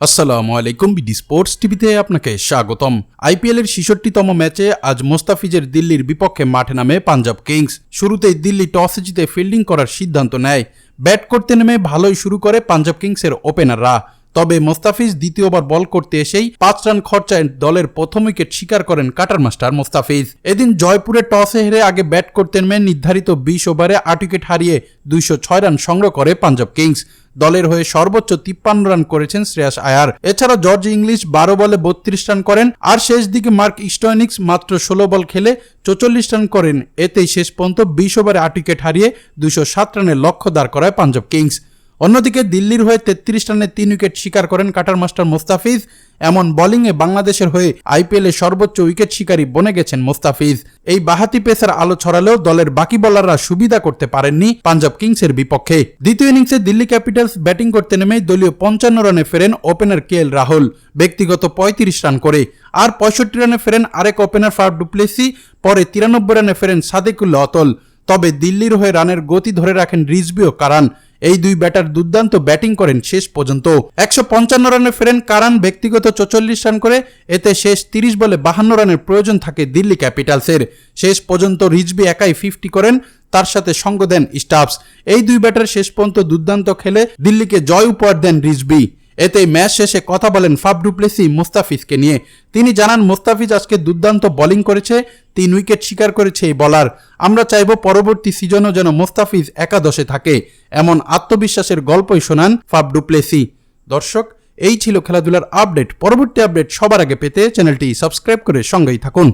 আসসালামু আলাইকুম BD sports টিভিতে আপনাকে স্বাগতম। আইপিএলের ছিষট্টিতম ম্যাচে আজ মোস্তাফিজের দিল্লির বিপক্ষে মাঠে নামে পাঞ্জাব কিংস। শুরুতেই দিল্লি টস জিতে ফিল্ডিং করার সিদ্ধান্ত নেয়। ব্যাট করতে নেমে ভালোই শুরু করে পাঞ্জাব কিংসের ওপেনাররা তবে মোস্তাফিজ দ্বিতীয়বার বল করতে এসেই পাঁচ রান খরচায় দলের প্রথম উইকেট স্বীকার করেন কাটার মাস্টার মোস্তাফিজ। এদিন জয়পুরে টসে হেরে আগে ব্যাট করতে নেমে নির্ধারিত বিশ ওভারে আট উইকেট হারিয়ে দুইশো ছয় রান সংগ্রহ করে পাঞ্জাব কিংস। দলের হয়ে সর্বোচ্চ তিপ্পান্ন রান করেছেন শ্রেয়াস আয়ার। এছাড়া জর্জ ইংলিশ বারো বলে বত্রিশ রান করেন আর শেষ দিকে মার্ক স্টয়নিক্স মাত্র ষোলো বল খেলে চৌচল্লিশ রান করেন। এতেই শেষ পর্যন্ত বিশ ওভারে আট উইকেট হারিয়ে দুইশো সাত রানের লক্ষ্য দাঁড় করায় পাঞ্জাব কিংস। অন্যদিকে দিল্লির হয়ে তেত্রিশ রানে তিন উইকেট শিকার করেন কাটার মাস্টার মোস্তাফিজ। এমন বোলিংয়ে বাংলাদেশের হয়ে আইপিএলে সর্বোচ্চ উইকেট শিকারী বনে গেছেন মোস্তাফিজ। এই বাহাতি পেসার আলো ছড়ালেও দলের বাকি বলাররা সুবিধা করতে পারেননি পাঞ্জাব কিংসের বিপক্ষে। দ্বিতীয় ইনিংসে দিল্লি ক্যাপিটালস ব্যাটিং করতে নেমে দলীয় পঞ্চান্ন রানে ফেরেন ওপেনার কে এল রাহুল, ব্যক্তিগত পঁয়ত্রিশ রান করে। আর পঁয়ষট্টি রানে ফেরেন আরেক ওপেনার ফার ডুপ্লেসি, পরে তিরানব্বই রানে ফেরেন সাদেকুল্লা অতল। তবে দিল্লির হয়ে রানের গতি ধরে রাখেন রিজবি ও কারান। এই দুই ব্যাটার দুর্দান্ত ব্যাটিং করেন শেষ পর্যন্ত। একশো পঞ্চান্ন রানে ফেরেন কারান ব্যক্তিগত চৌচল্লিশ রান করে, এতে শেষ তিরিশ বলে বাহান্ন রানের প্রয়োজন থাকে দিল্লি ক্যাপিটালসের। শেষ পর্যন্ত রিজবি একাই ফিফটি করেন, তার সাথে সঙ্গ দেন স্টাফস। এই দুই ব্যাটার শেষ পর্যন্ত দুর্দান্ত খেলে দিল্লিকে জয় উপহার দেন রিজবি। এতে ম্যাচ শেষে কথা বলেন ফাফ ডুপ্লেসি মুস্তাফিজকে নিয়ে। তিনি জানান, মুস্তাফিজ আজকে দুর্দান্ত বোলিং করেছে, তিন উইকেট শিকার করেছে এই বলার। আমরা চাইব পরবর্তী সিজনও যেন মুস্তাফিজ একাদশে থাকে, এমন আত্মবিশ্বাসের গল্পই শোনান ফাফ ডুপ্লেসি দর্শক, এই ছিল খেলাধুলার আপডেট। পরবর্তী আপডেট সবার আগে পেতে চ্যানেলটি সাবস্ক্রাইব করে সঙ্গেই থাকুন।